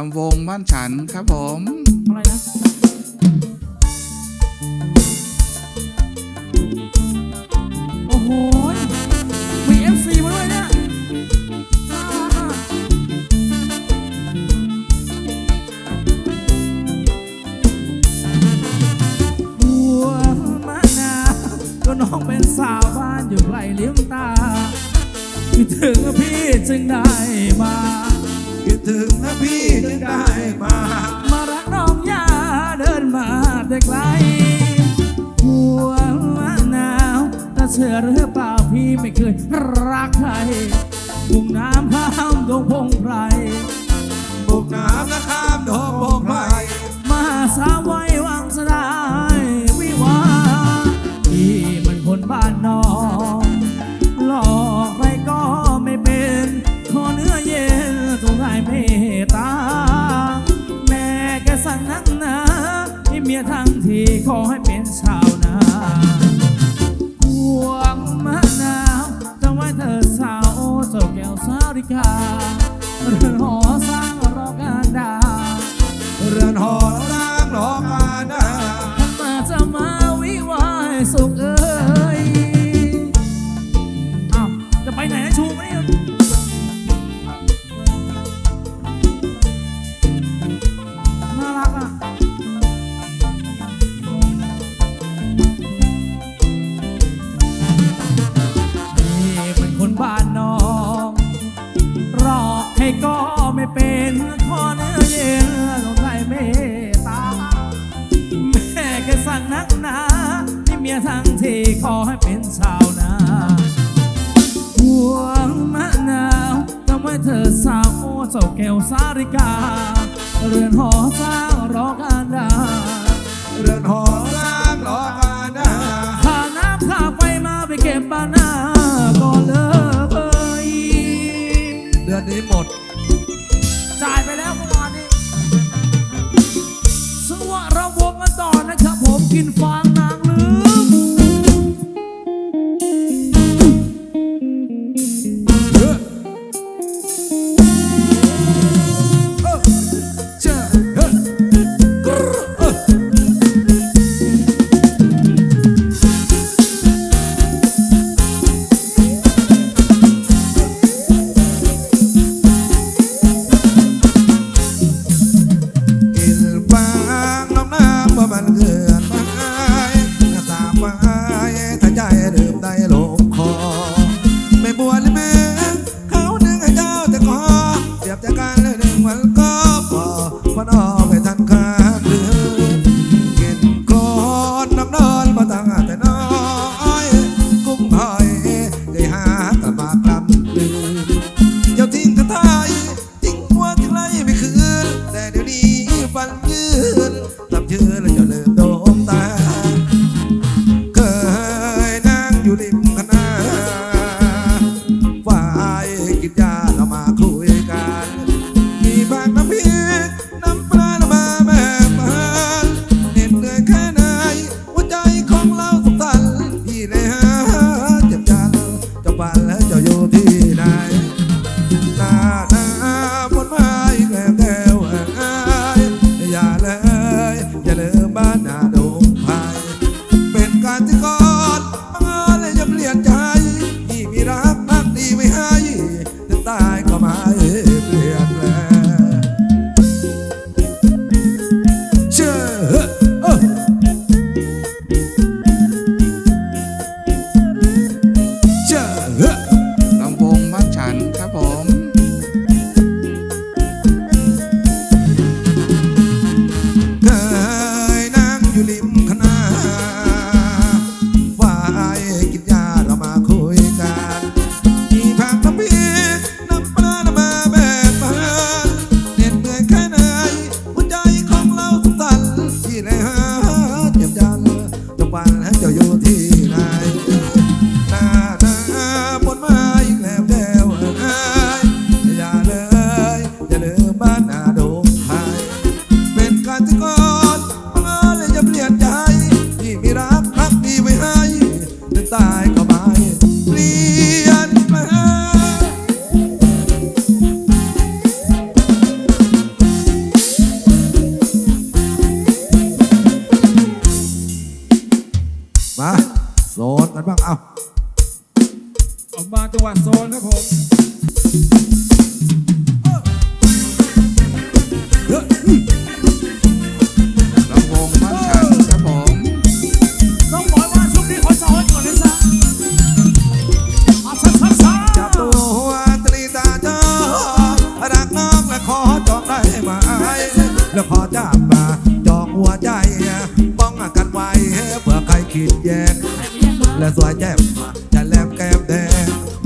ลำวงบ้านฉันครับผม อะไรนะโอ้โหมีเอฟซีมาด้วยเนี่ยน่ารักอะหัวมะนาวก็น้องเป็นสาวบ้านอยู่ไกลเลี้ยงตาคิดถึงพี่จึงได้มา ถึงนะพี่จึงได้มา มารักน้องยาเดินมาแต่ไกลหัวหนาวแต่เชื่อหรือเปล่าพี่ไม่เคยรักใครมุ่งน้ำข้ามดงพงไพรบุกน้ำและข้ามโดงโบกไพรมาสาวไว้วางสลายวิวาพี่มันคนบ้านนอก ขอให้เป็นชาวนาห่วงมะนาวจะไว้เธอสาวเจ้าแก้วสาริกาเรือนหอสร้างรอการดาเรือนหอ ธอสาวโอ้เจ้าแก้วสาริกา เรือนหอสร้างรอการดา เรือนหอร้างหลอกมานะค่าน้ำค่าไฟมาไปเก็บบ้านนาก่อนเลยเดือนนี้หมด จ่ายไปแล้วเมื่อวานนี้สวะระวงกันต่อนะครับผมกินฟา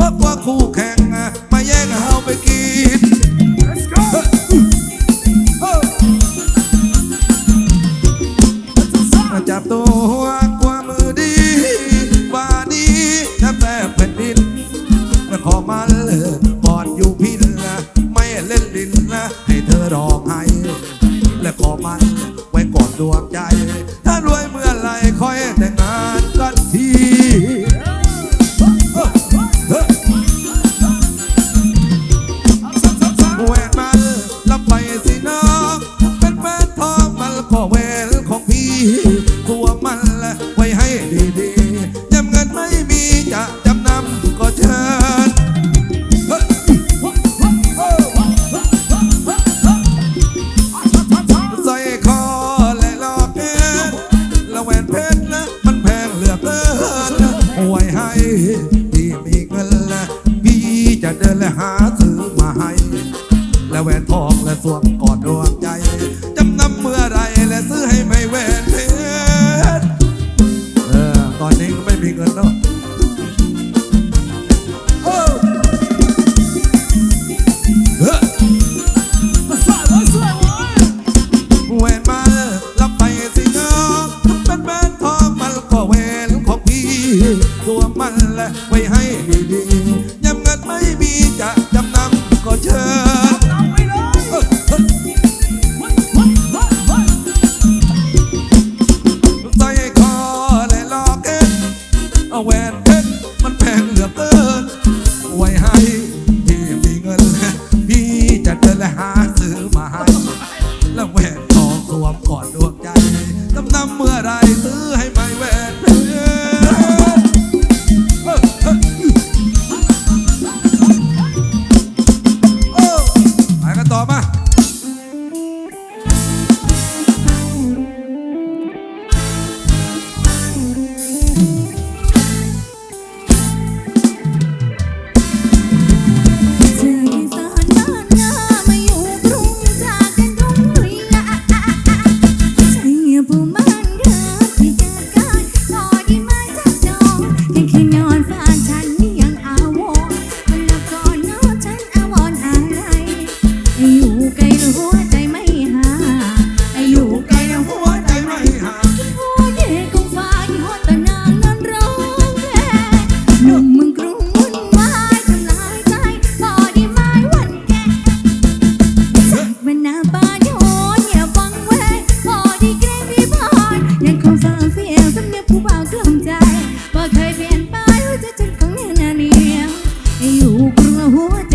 พราะกลัวคู่แข่ง platform. Where. would